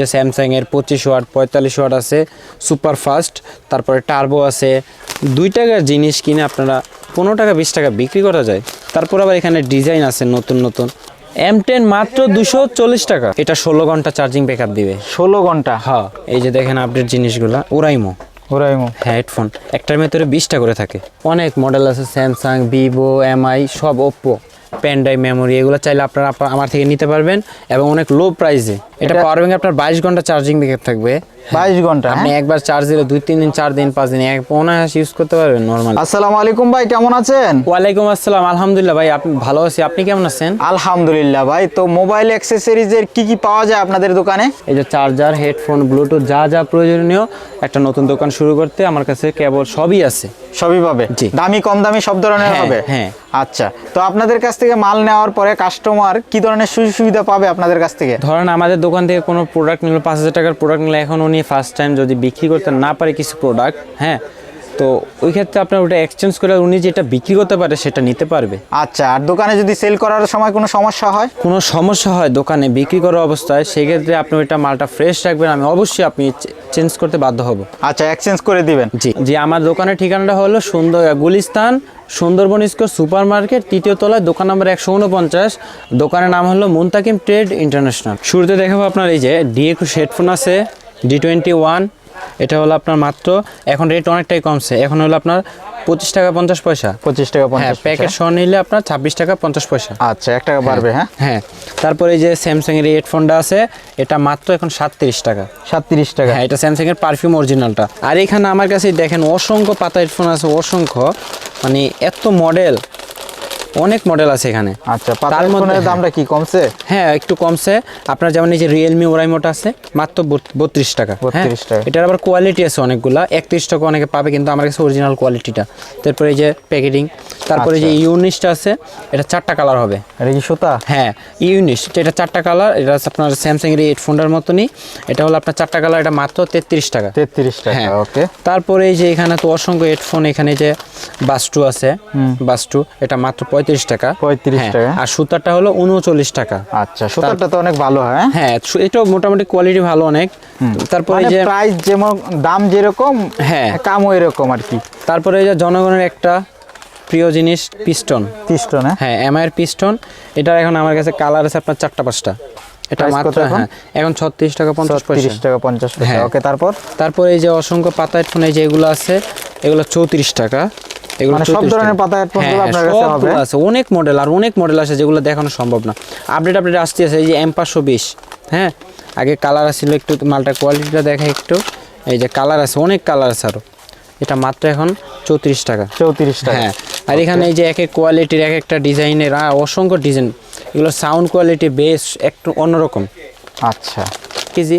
যে স্যামসাং এর পঁচিশ ওয়াট পঁয়তাল্লিশ ওয়াট আছে সুপার ফাস্ট তারপরে টার্বো আছে। দুই টাকার জিনিস কিনে আপনারা পনেরো টাকা বিশ টাকা বিক্রি করা যায়। তারপর আবার এখানে ডিজাইন আছে নতুন নতুন। এম টেন মাত্র দুশো চল্লিশ টাকা। এটা ষোলো ঘণ্টা চার্জিং ব্যাকআপ দিবে। ষোলো ঘণ্টা? হ্যাঁ এই যে দেখেন আপডেট জিনিসগুলো ওরাইমো ওরাইমো হ্যাঁ হেডফোন একটার ভেতরে বিশটা করে থাকে। অনেক মডেল আছে স্যামসাং ভিভো এমআই সব ওপ্পো পেন ড্রাইভ মেমোরি এগুলো চাইলে আপনারা আমার থেকে নিতে পারবেন এবং অনেক লো প্রাইসে এটা পাওয়ার ব্যাংক আপনার বাইশ ঘণ্টা চার্জিং ব্যাকআপ থাকবে। বাইশ ঘণ্টা আপনি হ্যাঁ? একবার চার্জ দিলে দুই তিন দিন চার দিন পাঁচ দিন এক অনায়াস ইউজ করতে পারবেন নর্মাল আসসালামু আলাইকুম ভাই কেমন আছেন? ওয়ালাইকুম আসসালাম আলহামদুলিল্লাহ ভাই আপনি ভালো আছি আপনি কেমন আছেন? আলহামদুলিল্লাহ ভাই তো মোবাইল অ্যাক্সেসরিজের কি কি পাওয়া যায় আপনাদের দোকানে? এই যে চার্জার হেডফোন ব্লুটুথ যা যা প্রয়োজনীয় একটা নতুন দোকান শুরু করতে আমার কাছে কেবল সবই আছে। সবই পাবে। দামি কম দামি সব ধরনের হ্যাঁ, হবে? হ্যাঁ। আচ্ছা তো আপনাদের কাছ থেকে মাল নেওয়ার পরে কাস্টমার কি ধরনের সুযোগ সুবিধা পাবে আপনাদের কাছ থেকে? ধরেন আমাদের দোকান থেকে কোনো প্রোডাক্ট নিল পাঁচ হাজার টাকার প্রোডাক্ট নিলে এখন উনি ফার্স্ট টাইম যদি বিক্রি করতে না পারে কিছু প্রোডাক্ট হ্যাঁ তো ওই ক্ষেত্রে আপনার ওটা এক্সচেঞ্জ করে উনি যেটা বিক্রি করতে পারে সেটা নিতে পারবে। আচ্ছা আর দোকানে যদি সেল করার সময় কোনো সমস্যা হয়? কোনো সমস্যা হয় দোকানে বিক্রি করার অবস্থায় সেক্ষেত্রে আপনি ওইটা মালটা ফ্রেশ রাখবেন আমি অবশ্যই আপনি চেঞ্জ করতে বাধ্য হব। আচ্ছা এক্সচেঞ্জ করে দিবেন? জি জি আমার দোকানের ঠিকানাটা হলো সুন্দর Gulistan Sundarban square super market তৃতীয় তলায় দোকান নম্বর একশো উনপঞ্চাশ দোকানের নাম হলো মুন্তাকিম ট্রেড ইন্টারন্যাশনাল। শুরুতে দেখাবো আপনার এই যে ডিএকুশ হেডফোন আছে ডি টোয়েন্টি ওয়ান এটা হলো আপনার মাত্র এখন রেট অনেকটাই কমছে। এখন হলো আপনার পঁচিশ টাকা পঞ্চাশ পয়সা। পঁচিশ টাকা হ্যাঁ পঞ্চাশ প্যাকেট সহ নিলে আপনার ছাব্বিশ টাকা পঞ্চাশ পয়সা। আচ্ছা এক টাকা বাড়বে হ্যাঁ? হ্যাঁ। তারপরে এই যে স্যামসাং এর হেডফোনটা আছে এটা মাত্র এখন সাতত্রিশ টাকা। সাতত্রিশ টাকা। হ্যাঁ এটা স্যামসাং এর পারফিউম অরিজিনালটা আর এখানে আমার কাছে দেখেন অসংখ্য পাতা হেডফোন আছে অসংখ্য। মানে এত মডেল অনেক মডেল আছে এখানে। আচ্ছা তার মধ্যে- দামটা কি কমছে? হ্যাঁ একটু কমছে। আপনার যেমন এই যে রিয়েলমি ওরাইমোটা আছে মাত্র বত্রিশ টাকা। হ্যাঁ 32 টাকা। এটার আবার কোয়ালিটি আছে অনেকগুলা। একত্রিশ টাকা অনেকে পাবে কিন্তু আমার কাছে অরিজিনাল কোয়ালিটিটা তারপরে এই যে প্যাকেটিং তারপরে যে ইউনিসটা আছে এটা চারটা কালার হবে। এটা কি সুতা? হ্যাঁ ইউনিস এটা চারটা কালার এটা আপনার স্যামসাং এর হেডফোনটার মতনই। এটা হলো আপনার চারটা কালার এটা মাত্র তেত্রিশ টাকা। তেত্রিশ টাকা হ্যাঁ। ওকে। তারপরে এই যে এখানে তো অসংখ্য হেডফোন এখানে যে বাস্টু আছে। বাস্টু এটা মাত্র পঁয়ত্রিশ টাকা। 35 হ্যাঁ, টাকা। আর সুতারটা হলো উনচল্লিশ টাকা। আচ্ছা সুতারটা তো অনেক ভালো হ্যাঁ? হ্যাঁ সু- এটাও মোটামুটি কোয়ালিটি ভালো অনেক। তারপরে মানে যে প্রাইস যেমন দাম যেরকম হ্যাঁ। কামও এরকম আর কি। তারপরে এই যে জনগণের একটা প্রিয় জিনিস পিস্টন পিস্টন হ্যাঁ? হ্যাঁ এমআইয়ের পিস্টন এটার এখন আমার কাছে কালার আছে আপনার চারটা পাঁচটা। এটা মাত্র এখন? হ্যাঁ এখন ছত্রিশ টাকা পঞ্চাশ পয়সা। তিরিশ টাকা পঞ্চাশ পয়সা। হ্যাঁ। ওকে তারপর? তারপর এই যে অসংখ্য পাতা হেডফোন এই যে এগুলো আছে এগুলো চৌত্রিশ টাকা। এগুলো মানে সব 34 ধরনের। পাতা হ্যাঁ, গুলো আপনার কাছে হবে? আছে অনেক মডেল আর অনেক মডেল আছে যেগুলো দেখানো সম্ভব না। আপডেট আপডেট আসতে আছে এই যে এম পাঁচশো বিশ হ্যাঁ? আগে কালার আসছিল একটু মালটা কোয়ালিটিটা দেখা একটু। এই যে কালার আছে অনেক কালার আছে আরও এটা মাত্র এখন চৌত্রিশ টাকা। চৌত্রিশ টাকা। হ্যাঁ আর এখানে এই যে এক এক কোয়ালিটির এক একটা ডিজাইনের অসংখ্য ডিজাইন এগুলো সাউন্ড কোয়ালিটি বেশ একটু অন্যরকম। আচ্ছা। কেজি?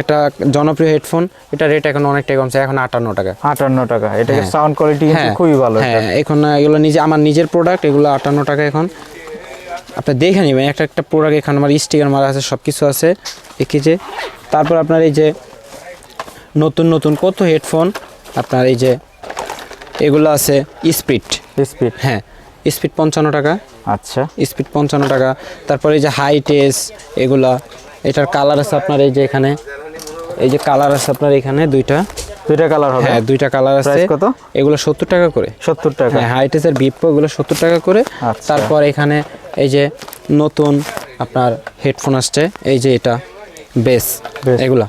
একটা জনপ্রিয় হেডফোন এটা রেট এখন অনেকটাই কমছে এখন আটান্ন টাকা। আটান্ন টাকা এটা হ্যাঁ। সাউন্ড কোয়ালিটি হ্যাঁ খুবই ভালো হ্যাঁ এখন এগুলো নিজে আমার নিজের প্রোডাক্ট এগুলো আটান্ন টাকা এখন। আপনি দেখে নেবেন একটা একটা প্রোডাক্ট এখানে আমার স্টিকার মারা আছে সব কিছু আছে এঁকেছে তারপর আপনার এই যে নতুন নতুন কত হেডফোন আপনার এই যে এগুলো আছে স্পিড স্পিড হ্যাঁ স্পিড পঞ্চান্ন টাকা। আচ্ছা। স্পিড পঞ্চান্ন টাকা। তারপরে এই যে হাই টেস এগুলা এটার কালার আছে আপনার এই যে এখানে। এই যে কালার আছে আপনার এখানে দুইটা দুইটা কালার হবে হ্যাঁ দুইটা কালার আছে কত? এগুলো সত্তর টাকা করে সত্তর টাকা হ্যাঁ হাইটেসের বিপো এগুলো সত্তর টাকা করে আচ্ছা। তারপর এখানে এই যে নতুন আপনার হেডফোন আসছে এই যে এটা বেস। এগুলা?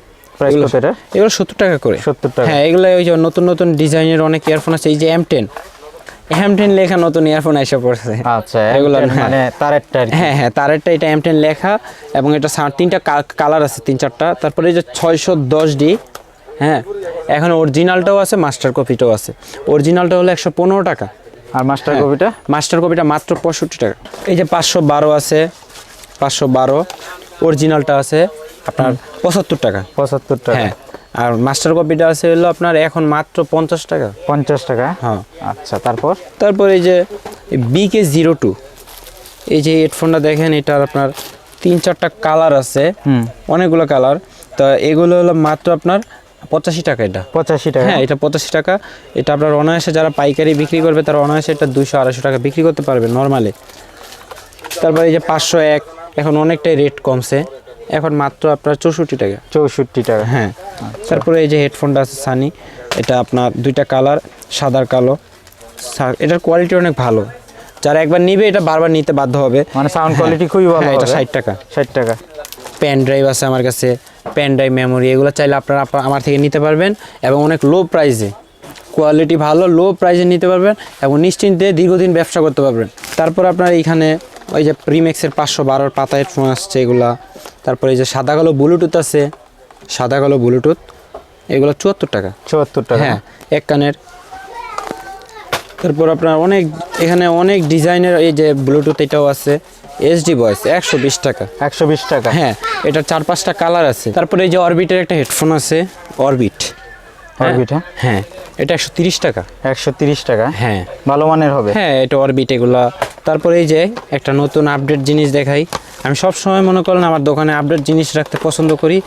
এগুলো সত্তর টাকা করে 70 টাকা। হ্যাঁ এগুলো ওই যে নতুন নতুন ডিজাইনের অনেক ইয়ারফোন আছে এই যে এম টেন এম লেখা নতুন ইয়ারফোন এসে পড়ছে। আচ্ছা এগুলো M10। মানে তারেরটা হ্যাঁ হ্যাঁ তারেরটা এটা এম টেন লেখা এবং এটা সা- তিনটা কালার আছে তিন চারটা। তারপরে এই যে ছয়শো দশ ডি হ্যাঁ এখন অরিজিনালটাও আছে মাস্টার কপিটাও আছে। অরিজিনালটা হলো একশো পনেরো টাকা। আর মাস্টার। কপিটা মাস্টার কপিটা মাত্র পঁয়ষট্টি টাকা। এই যে পাঁচশো বারো আছে পাঁচশো বারো। অরিজিনালটা আছে আপনার পঁচাত্তর টাকা। পঁচাত্তর টাকা। হ্যাঁ আর মাস্টার কপিটা আছে হলো আপনার এখন মাত্র পঞ্চাশ টাকা। পঞ্চাশ টাকা? হ্যাঁ। আচ্ছা তারপর? তারপর এই যে বিকে জিরো টু এই যে হেডফোনটা দেখেন এটার আপনার তিন চারটা কালার আছে হুম। অনেকগুলো কালার তো এগুলো হলো মাত্র আপনার পঁচাশি টাকা এটা। পঁচাশি টাকা? হ্যাঁ এটা পঁচাশি টাকা। এটা আপনার অনায়াসে যারা পাইকারি বিক্রি করবে তারা অনায়াসে এটা দুশো আড়াইশো টাকা বিক্রি করতে পারবে নর্মালি তারপরে এই যে পাঁচশো এক এখন অনেকটাই রেট কমছে। এখন মাত্র আপনার চৌষট্টি টাকা। চৌষট্টি টাকা। হ্যাঁ। তারপরে এই যে হেডফোনটা আছে সানি এটা আপনার দুইটা কালার সাদার কালো। এটার কোয়ালিটি অনেক ভালো। যারা একবার নিবে এটা বারবার নিতে বাধ্য হবে। মানে সাউন্ড কোয়ালিটি খুবই ভালো হ্যাঁ, এটা ষাট টাকা। ষাট টাকা। পেন ড্রাইভ আছে আমার কাছে পেন ড্রাইভ মেমোরি এগুলো চাইলে আপনারা আমার থেকে নিতে পারবেন এবং অনেক লো প্রাইসে কোয়ালিটি ভালো লো প্রাইসে নিতে পারবেন এবং নিশ্চিন্তে দীর্ঘদিন ব্যবসা করতে পারবেন। তারপর আপনার এইখানে ওই যে প্রিমেক্সের পাঁচশো বারোর পাতা হেডফোন আসছে এগুলা। তারপরে এই যে সাদা কালো ব্লুটুথ আছে সাদা কালো ব্লুটুথ এগুলো চুয়াত্তর টাকা। চুয়াত্তর টাকা। হ্যাঁ এক কানের। তারপর আপনার অনেক এখানে অনেক ডিজাইনের এই যে ব্লুটুথ এটাও আছে এসডি ভয়েস একশো বিশ টাকা। একশো বিশ টাকা। হ্যাঁ এটা চার পাঁচটা কালার আছে। তারপরে এই যে অরবিটের একটা হেডফোন আছে অরবিট Orbit, হ্যাঁ? হ্যাঁ এটা একশো তিরিশ টাকা। একশো তিরিশ টাকা? হ্যাঁ। ভালো মানের হবে। হ্যাঁ এটা অরবিট এগুলা। তারপরে এই যে একটা নতুন আপডেট জিনিস দেখাই আমি সব সময় মনে করেন আমার দোকানে আপডেট জিনিস রাখতে পছন্দ করি।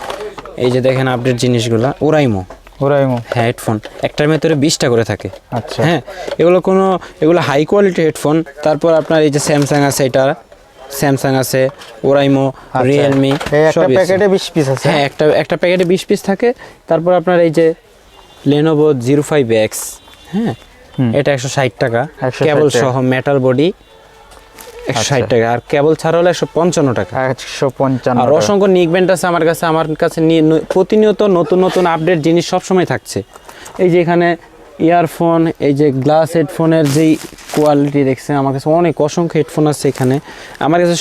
এই যে দেখেন আপডেট জিনিসগুলা ওরাইমো ওরাইমো হ্যাঁ হেডফোন একটার ভেতরে বিশটা করে থাকে। আচ্ছা। হ্যাঁ এগুলো কোনো এগুলো হাই কোয়ালিটি হেডফোন তারপর আপনার এই যে স্যামসাং আছে এটা স্যামসাং আছে ওরাইমো। রিয়েলমি একটা প্যাকেটে বিশ পিস আছে। হ্যাঁ একটা একটা প্যাকেটে বিশ পিস থাকে। তারপর আপনার এই যে লেনোভো জিরো ফাইভ এক্স হ্যাঁ এটা একশো ষাট টাকা। কেবল সহ মেটাল বডি একশো ষাট আচ্ছা। টাকা আর কেবল ছাড়া হলে একশো পঞ্চান্ন টাকা। একশো পঞ্চান্ন আর অসংখ্য আছে আমার কাছে আমার কাছে প্রতিনিয়ত নতুন নতুন আপডেট জিনিস সবসময় থাকছে। এই যে এখানে ইয়ারফোন এই যে গ্লাস হেডফোনের যেই কোয়ালিটি দেখছেন আমার কাছে অনেক অসংখ্য হেডফোন আছে এখানে। আমার কাছে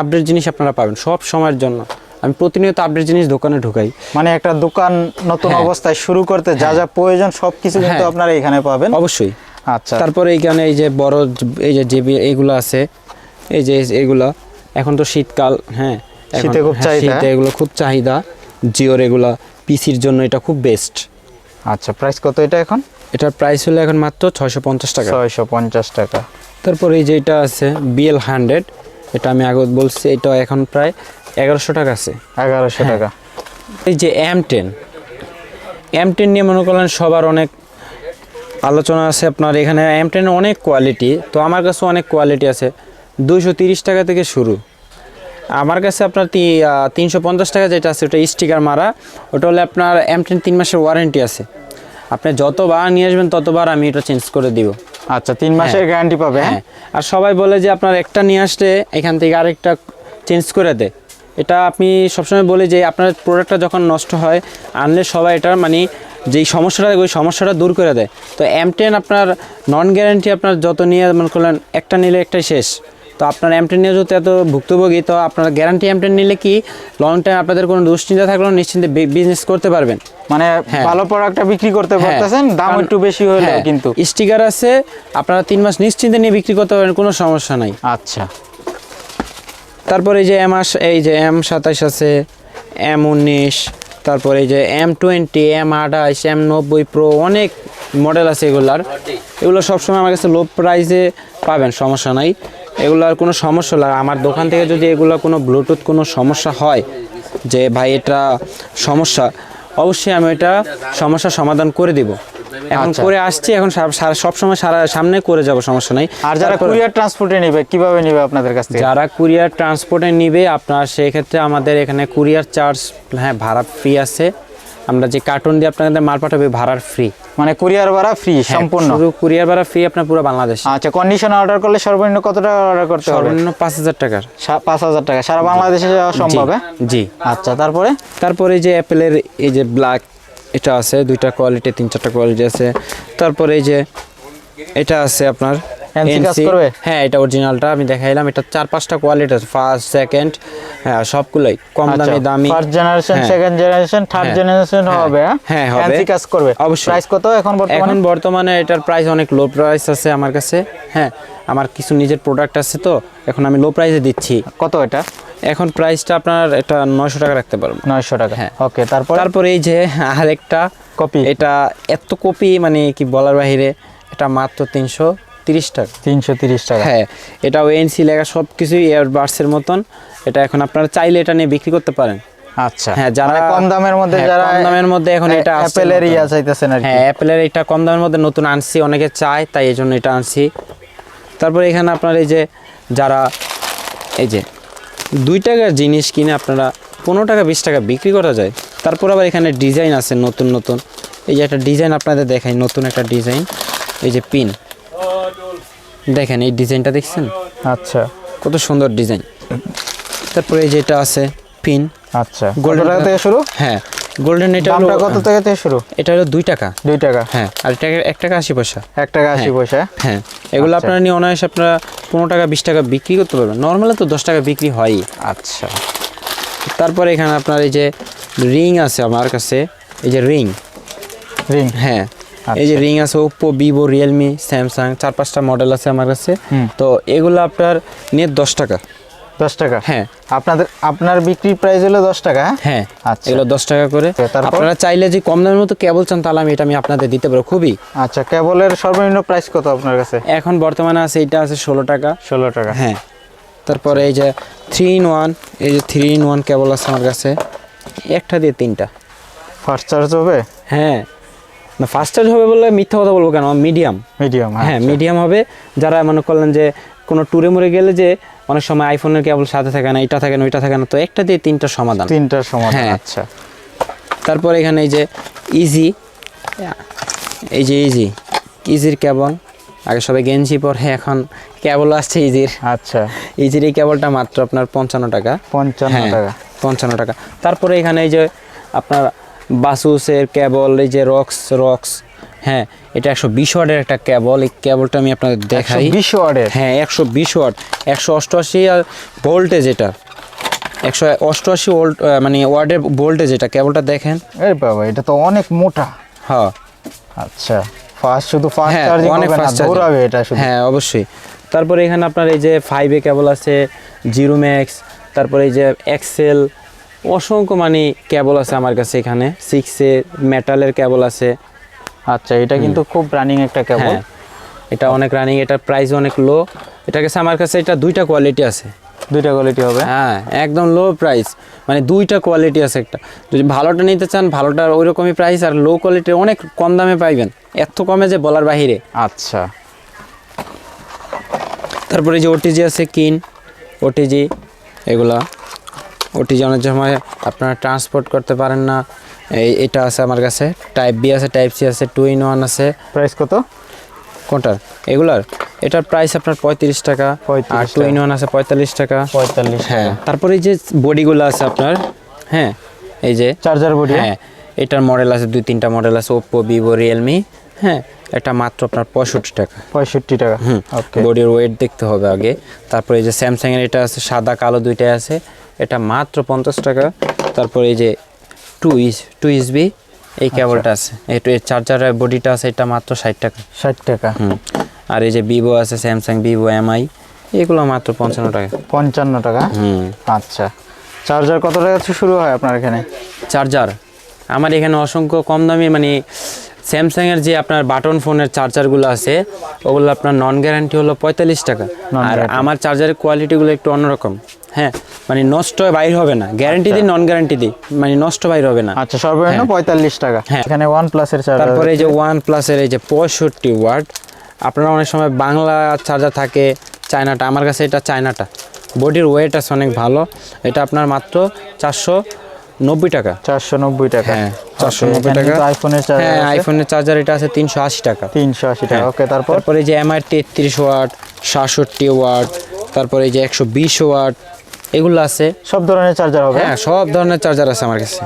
আপডেট জিনিস আপনারা পাবেন সব সময়ের জন্য। আমি প্রতিনিয়ত আপডেট জিনিস দোকানে ঢুকাই। মানে একটা দোকান নতুন হ্যাঁ। অবস্থায় শুরু করতে যা যা প্রয়োজন সবকিছু কিন্তু হ্যাঁ। আপনারা এখানে পাবেন। অবশ্যই। আচ্ছা। তারপরে এইখানে এই যে বড় এই যে জেবি এইগুলো আছে। এই যে এগুলা এখন তো শীতকাল হ্যাঁ? শীতে খুব হ্যাঁ, চাহিদা। শীতে এগুলো খুব চাহিদা। জিওর এগুলা পিসির জন্য এটা খুব বেস্ট আচ্ছা প্রাইস কত এটা এখন? এটার প্রাইস হলো এখন মাত্র ছয়শো পঞ্চাশ টাকা। ছয়শো পঞ্চাশ টাকা। তারপর এই যে এটা আছে বিএল হান্ড্রেড এটা আমি আগে বলছি এটা এখন প্রায় এগারোশো টাকা আছে। এগারোশো হ্যাঁ। টাকা। এই যে এম টেন এম টেন নিয়ে মনে করলেন সবার অনেক আলোচনা আছে আপনার। এখানে এম টেনের অনেক কোয়ালিটি তো আমার কাছে অনেক কোয়ালিটি আছে। দুইশো তিরিশ টাকা থেকে শুরু। আমার কাছে আপনার তিনশো পঞ্চাশ টাকা যেটা আছে ওটা স্টিকার মারা। ওটা হলে আপনার এম টেন তিন মাসের ওয়ারেন্টি আছে। আপনি যতবার নিয়ে আসবেন ততবার আমি এটা চেঞ্জ করে দিব। আচ্ছা তিন মাসের গ্যারান্টি পাবে হ্যাঁ? হ্যাঁ। আর সবাই বলে যে আপনার একটা নিয়ে আসলে এখান থেকে আরেকটা চেঞ্জ করে দেয়। এটা আপনি সবসময় বলি যে আপনার প্রোডাক্টটা যখন নষ্ট হয় আনলে সবাই এটা মানে যেই সমস্যাটা ওই সমস্যাটা দূর করে দেয়। তো এম টেন আপনার নন গ্যারান্টি আপনার যত নিয়ে মনে করলেন একটা নিলে একটাই শেষ। তো আপনার এম টেন নিয়ে যেহেতু এত ভুক্তভোগী তো আপনার গ্যারান্টি এম টেন নিলে কি লং টাইম আপনাদের কোনো দুশ্চিন্তা থাকলেও নিশ্চিন্তে বিজনেস করতে পারবেন? মানে হ্যাঁ। ভালো প্রোডাক্টটা বিক্রি করতে হ্যাঁ, পারতেছেন দাম একটু বেশি হলেও হ্যাঁ, কিন্তু। স্টিকার আছে আপনারা তিন মাস নিশ্চিন্তে নিয়ে বিক্রি করতে পারেন কোনো সমস্যা নাই। আচ্ছা। তারপরে এই যে এম আস এই যে এম সাতাইশ আছে এম উনিশ তারপরে এই যে এম টোয়েন্টি এম আঠাইশ এম নব্বই প্রো অনেক মডেল আছে এগুলার। এগুলো সবসময় আমার কাছে লো প্রাইসে পাবেন সমস্যা নাই। এগুলার কোনো সমস্যা হলে আমার দোকান থেকে যদি এগুলো কোনো ব্লুটুথ কোনো সমস্যা হয় যে ভাই এটা সমস্যা অবশ্যই আমি এটা সমস্যার সমাধান করে দিব। এখন আচ্ছা। করে আসছি এখন সব সময় সারা সামনে করে যাব সমস্যা নাই। আর যারা কুরিয়ার ট্রান্সপোর্টে নেবে কীভাবে নেবে আপনাদের কাছ থেকে? যারা কুরিয়ার ট্রান্সপোর্টে নেবে আপনার সেই ক্ষেত্রে আমাদের এখানে কুরিয়ার চার্জ হ্যাঁ ভাড়া ফ্রি আছে। আমরা যে কার্টুন দিয়ে আপনাদের মাল পাঠাবে ভাড়ার ফ্রি মানে কুরিয়ার ভাড়া ফ্রি সম্পূর্ণ? শুধু কুরিয়ার ভাড়া ফ্রি আপনার পুরো বাংলাদেশ। আচ্ছা কন্ডিশন অর্ডার করলে সর্বনিম্ন কত টাকা অর্ডার করতে হবে? সর্বনিম্ন পাঁচ হাজার টাকার। সা- পাঁচ হাজার টাকা। সারা বাংলাদেশে যাওয়া সম্ভব হ্যাঁ? জি। আচ্ছা তারপরে? তারপরে যে অ্যাপেলের এই যে ব্ল্যাক এটা আছে দুইটা কোয়ালিটি তিন চারটা কোয়ালিটি আছে। তারপরে এই যে এটা আছে আপনার হ্যাঁ এটা অরিজিনালটা আমি দেখাইলাম। এটা চার পাঁচটা কোয়ালিটি আছে ফার্স্ট সেকেন্ড হ্যাঁ সবগুলাই। কম দামি দামি। First generation. Second generation third. Generation. হবে হ্যাঁ? হ্যাঁ, হবে। Fancy কাজ করবে। অবশ্যই। প্রাইস কত এখন বর্তমানে? এখন বর্তমানে এটার প্রাইস অনেক লো প্রাইস আছে আমার কাছে। হ্যাঁ আমার কিছু নিজের প্রোডাক্ট আছে তো এখন আমি লো প্রাইসে দিচ্ছি। কত এটা? এখন প্রাইসটা আপনার এটা নয়শো টাকা রাখতে পারব। নয়শো টাকা। হ্যাঁ। ওকে তারপর? তারপরে এই যে আরেকটা কপি এটা এত কপি মানে কি বলার বাহিরে এটা মাত্র তিনশো। তিরিশ টাকা। তিনশো তিরিশ টাকা। হ্যাঁ এটা ওএনসি লেখা সব কিছুই এয়ারবাডসের মতন। এটা এখন আপনারা চাইলে এটা নিয়ে বিক্রি করতে পারেন। আচ্ছা। হ্যাঁ, যারা- মানে কম দামের মধ্যে হ্যাঁ, যারা কম দামের মধ্যে এখন এটা অ্যাপেলের নতুন। ইয়া চাইতেছেন আর হ্যাঁ অ্যাপেলের এটা কম দামের মধ্যে নতুন আনছি অনেকে চায় তাই এই জন্য এটা আনছি। তারপরে এখানে আপনার এই যে যারা এই যে দুই টাকার জিনিস কিনে আপনারা পনেরো টাকা বিশ টাকা বিক্রি করা যায় তারপর আবার এখানে ডিজাইন আছে নতুন নতুন। এই যে একটা ডিজাইন আপনাদের দেখাই নতুন একটা ডিজাইন। এই যে পিন। দেখেন এই ডিজাইনটা দেখছেন? আচ্ছা। কত সুন্দর ডিজাইন। তারপরে এই যেটা আছে পিন। আচ্ছা। Golden টাকা থেকে শুরু? হ্যাঁ গোল্ডেন এটা হলো কত টাকা থেকে শুরু? এটা হলো দুই টাকা। দুই টাকা। হ্যাঁ আর এটা এক টাকা আশি পয়সা। এক টাকা আশি হ্যাঁ। পয়সা। হ্যাঁ এগুলো আচ্ছা। আপনারা নিয়ে অনায়াসে আপনারা পনেরো টাকা বিশ টাকা বিক্রি করতে পারবেন। নর্মালি তো দশ টাকা বিক্রি হয়ই। আচ্ছা। তারপরে এখানে আপনার এই যে রিং আছে আমার কাছে এই যে রিং রিং হ্যাঁ। এই যে রিং আছে ওপ্পো ভিভো রিয়েলমি স্যামসাং চার পাঁচটা মডেল আছে আমার কাছে। তো এগুলো আপনার নিয়ে দশ টাকা। দশ টাকা? হ্যাঁ। আপনাদের আপনার বিক্রি প্রাইস হলো দশ টাকা হ্যাঁ? হ্যাঁ আচ্ছা। এগুলো দশ টাকা করে? আপনারা চাইলে যে কম দামের মতো কেবল চান তাহলে আমি এটা আমি আপনাদের দিতে পারব খুবই। আচ্ছা কেবলের সর্বনিম্ন প্রাইস কত আপনার কাছে? এখন বর্তমানে আছে এটা আছে ষোলো টাকা। ষোলো টাকা। হ্যাঁ। তারপরে এই যে থ্রি ইন ওয়ান এই যে থ্রি ইন ওয়ান কেবল আছে আমার কাছে। একটা দিয়ে তিনটা। ফার্স্ট চার্জ হবে? হ্যাঁ। না ফাস্ট চার্জ হবে বলে মিথ্যা কথা বলব কেন? মিডিয়াম মিডিয়াম হ্যাঁ মিডিয়াম হবে। যারা মনে করলেন যে কোনো ট্যুরে মরে গেলে যে অনেক সময় আইফোনের কেবল সাথে থাকে না এটা থাকে না ওইটা থাকে না তো একটা দিয়ে তিনটা সমাধান। তিনটার সমাধান হ্যাঁ। আচ্ছা। তারপর এখানে এই যে ইজি এই যে ইজি ইজির কেবল আগে সবাই গেঞ্জি পরে এখন কেবল আসছে ইজির আচ্ছা। ইজির এই কেবলটা মাত্র আপনার পঞ্চান্ন টাকা। পঞ্চান্ন হ্যাঁ টাকা। পঞ্চান্ন টাকা। তারপরে এখানে এই যে আপনার বাসুসের কেবল এই যে রক্স রক্স হ্যাঁ এটা একশো বিশ ওয়াটের একটা কেবল। এই কেবলটা আমি আপনাদের দেখাই। বিশ ওয়ার্ডের হ্যাঁ একশো বিশ ওয়াট। একশো অষ্টআশি আর ভোল্টেজ এটা। একশো অষ্টআশি ভোল্ট মানে ওয়ার্ডের ভোল্টেজ এটা। কেবলটা দেখেন। এই বাবা এটা তো অনেক মোটা। হ্যাঁ। আচ্ছা ফাস্ট শুধু ফাস্ট হ্যাঁ চার্জিং অনেক হবে না ফাস্ট দৌড়াবে এটা শুধু। হ্যাঁ অবশ্যই। তারপরে এখানে আপনার এই যে ফাইভে কেবল আছে জিরো ম্যাক্স তারপরে এই যে এক্সেল অসংখ্য মানে কেবল আছে আমার কাছে এখানে। সিক্সে মেটালের কেবল আছে। আচ্ছা এটা কিন্তু খুব রানিং একটা কেবল। হ্যাঁ এটা অনেক রানিং এটার প্রাইস অনেক লো এটা কাছে আমার কাছে এটা দুইটা কোয়ালিটি আছে। দুইটা কোয়ালিটি হবে? হ্যাঁ একদম লো প্রাইস মানে দুইটা কোয়ালিটি আছে একটা। যদি ভালোটা নিতে চান ভালোটার ওই রকমই প্রাইস আর লো কোয়ালিটির অনেক কম দামে পাইবেন। এত কমে যে বলার বাহিরে। আচ্ছা। তারপরে যে ওটিজি আছে কিন ওটিজি এগুলা। ওটিজি অনেক সময় আপনারা ট্রান্সপোর্ট করতে পারেন না। এই এটা আছে আমার কাছে। টাইপ বি আছে টাইপ সি আছে টু ইন ওয়ান আছে। প্রাইস কত? কোনটার? এগুলার? এটার প্রাইস আপনার পঁয়ত্রিশ টাকা। 35 আর টু ইন ওয়ান আছে পঁয়তাল্লিশ টাকা। পঁয়তাল্লিশ হ্যাঁ। তারপরে এই যে বডিগুলো আছে আপনার হ্যাঁ এই যে চার্জার বডি হ্যাঁ? এটার মডেল আছে দুই তিনটা মডেল আছে ওপ্পো ভিভো রিয়েলমি হ্যাঁ এটা মাত্র আপনার পঁয়ষট্টি টাকা। পঁয়ষট্টি টাকা। হুম ওকে বডির ওয়েট দেখতে হবে আগে। তারপরে এই যে স্যামসাংয়ের এটা আছে সাদা কালো দুইটাই আছে। এটা মাত্র পঞ্চাশ টাকা। তারপরে এই যে টু ইস টু বি এই কেবলটা আছে একটু এর চার্জারের বডিটা আছে এটা মাত্র ষাট টাকা। ষাট টাকা। হুম। আর এই যে ভিভো আছে স্যামসাং ভিভো এমআই এগুলো মাত্র পঞ্চান্ন টাকা। পঞ্চান্ন টাকা? হুম। আচ্ছা। চার্জার কত টাকা শুরু হয় আপনার এখানে? চার্জার আমার এখানে অসংখ্য কম দামি মানে স্যামসাংয়ের যে আপনার বাটন ফোনের চার্জারগুলো আছে ওগুলো আপনার নন গ্যারান্টি হলো পঁয়তাল্লিশ টাকা। আর আমার চার্জারের কোয়ালিটিগুলো একটু অন্যরকম। হ্যাঁ মানে নষ্ট বাইর হবে না। গ্যারান্টি দিই নন গ্যারান্টি দিই। মানে নষ্ট বাইর হবে না। আচ্ছা সর্বনিম্ন পঁয়তাল্লিশ টাকা। হ্যাঁ। এখানে ওয়ান প্লাসের চার্জার তারপরে এই যে ওয়ান প্লাসের এই যে পঁয়ষট্টি ওয়াট আপনারা অনেক সময় বাংলা চার্জার থাকে চায়নাটা আমার কাছে এটা চায়নাটা। বডির ওয়েট আছে অনেক ভালো। এটা আপনার মাত্র চারশো নব্বই টাকা। চারশো নব্বই টাকা। হ্যাঁ চারশো নব্বই টাকা। কিন্তু আইফোনের হ্যাঁ আইফোনের চার্জার এটা আছে তিনশো আশি টাকা। তিনশো আশি টাকা। হ্যাঁ। ওকে তারপর? তারপরে যে এমআই তেত্রিশ ওয়াট সাতষট্টি ওয়াট তারপরে যে একশো বিশ ওয়াট এগুলো আছে। সব ধরনের চার্জার হবে? হ্যাঁ সব ধরনের চার্জার আছে আমার কাছে।